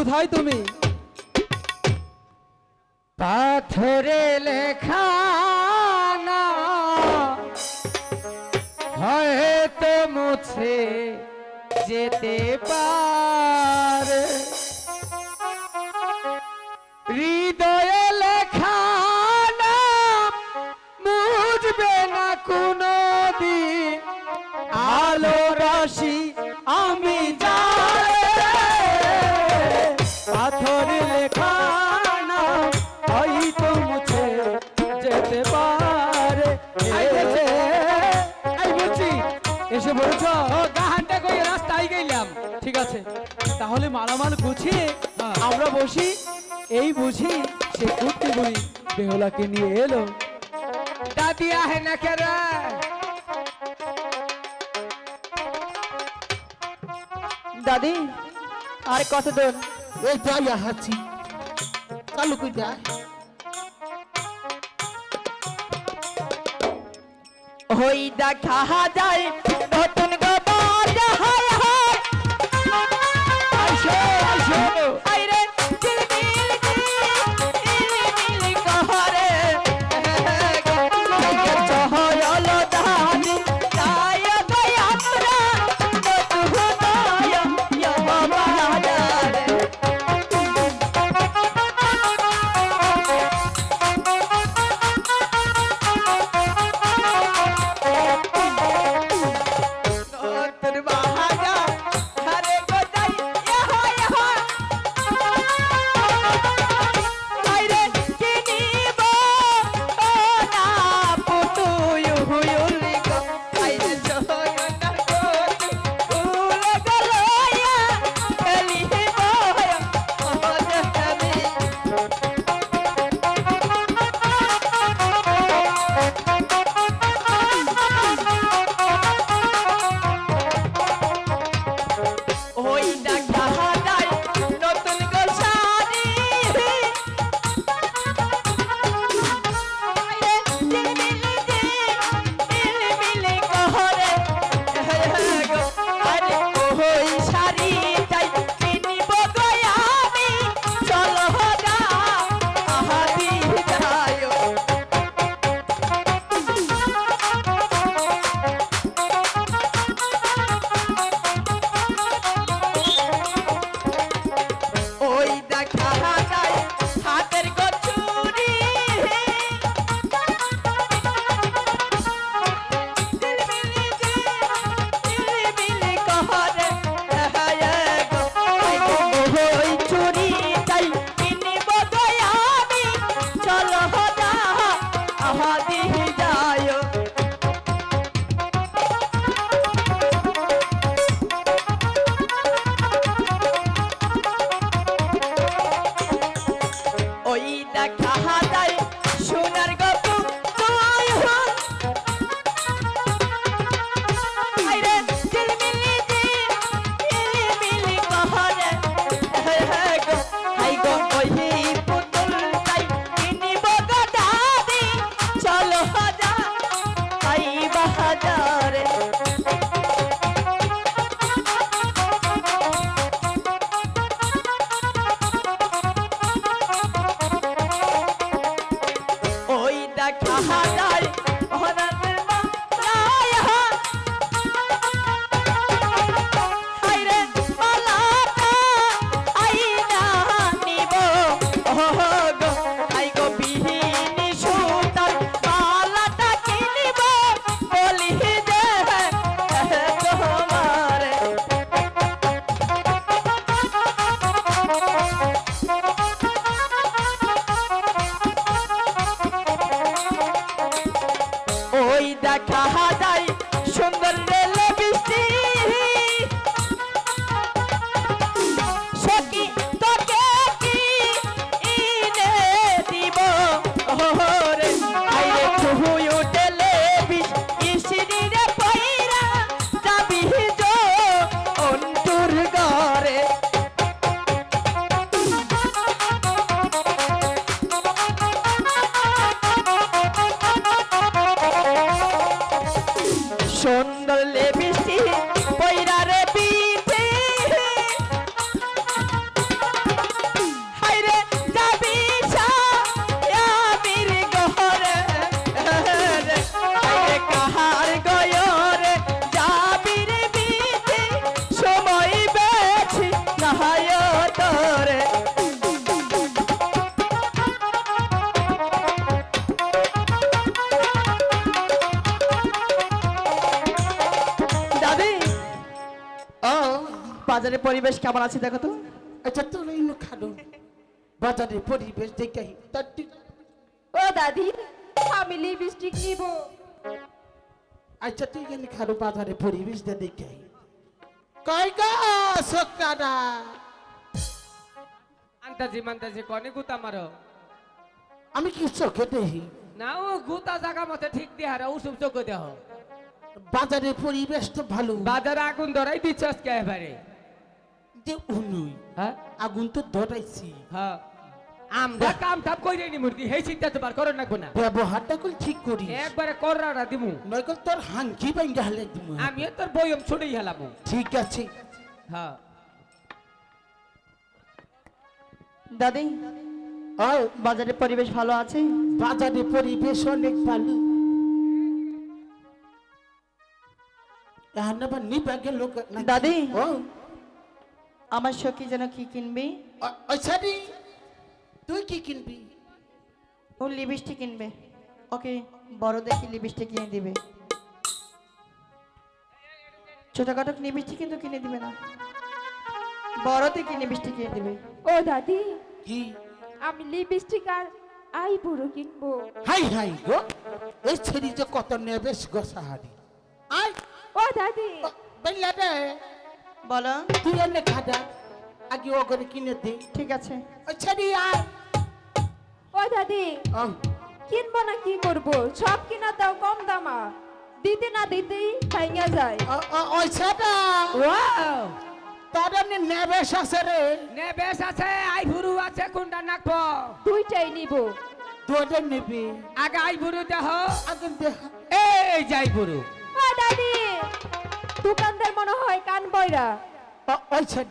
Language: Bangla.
কোথায় তুমি। পাথরে লেখা না। হয়তো মুছে যেতে পারে। এসে বলেছ গাহানটা কই? রাস্তায় গেলাম। ঠিক আছে। তাহলে মালামাল গুছিয়ে হ্যাঁ। আমরা বসি। এই বুঝি সে কুর্তি বুড়ি বেহলাকে নিয়ে এলো। দাদি আহে না কেরা দাদি আর কত দূর? এই যাই আহাচ্ছি চালু কই যা হই দেখা যায় দেখা যায় সুন্দর লেবিসি পয়রা বাজারের পরিবেশ কেমন আছে দেখো তো? আচ্ছা তোর এই খালো। বাজারের পরিবেশ দেখে তার ও দাদি আমি লিপস্টিক নিব। আচ্ছা তুই এখানে খালো বাজারে পরিবেশ দে দেখে কই গা সকারা আন্তাজি মান্তাজি কনে গুতা মারো আমি কি চোখে দেখি? না ও গুতা জাগা মতে ঠিক দিয়ে হারা উসুম চোখ দেহ। বাজারের পরিবেশ তো ভালো। বাজারে আগুন ধরাই দিচ্ছ আজকে এবারে। যে উনুই। হ্যাঁ? আগুন তো ধরাইছি। হ্যাঁ। আমরা কাম টাম কইরে নি মুরগি হেই চিন্তা তোমার করো না। ব্যবহারটা কল ঠিক করি একবারে কররা দিমু। নয়কল তোর হাঙ্কি বাইঙ্গা হালে দিব আমিও তোর বয়ম ছুড়েই হেলামু। ঠিক আছে। হ্যাঁ। দাদি ও বাজারের পরিবেশ ভালো আছে? বাজারে পরিবেশ অনেক ভালো। দাদি। আমার সখী যেন কি কিনবি? ওই তুই কি কিনবি? ও লিপস্টিক কিনবে। ওকে বড় দেখি লিপস্টিক কিনে দিবে। ছোটখাটো লিপস্টিক কিন্তু কিনে দিবে না। বড় দেখি লিপস্টিক কিনে দিবে? ও দাদি কি? আমি লিপস্টিক আর আই বুড়ো কিনবো। হাই হাই গো এই ছেড়ি যে কত নেবেশ গো সাহারি। আয়। ও দাদি। বেলা রে বলো। তুই এনে খাদা আগে ও করে কিনে দে। ঠিক আছে। ওই ছেড়ি আয় ও দাদি ও, কিনবো না কি করব? সব কিনা দাও কম দামা। দিতে না দিতেই ভাঙা যায়। ওই ছেড়া। ওয়াও। তোর এমনি নেবেশ আছে রে। নে বেশ আছে আই ভুরু আছে কোনটা নাকবো। দুইটাই নিব। তোরে নেবে। আগে আই ভুরু দেহ। আগে দেখ এই যাই ভুরু ও দাদি দোকানদার মনে হয় কান বয়রা। ছেড়া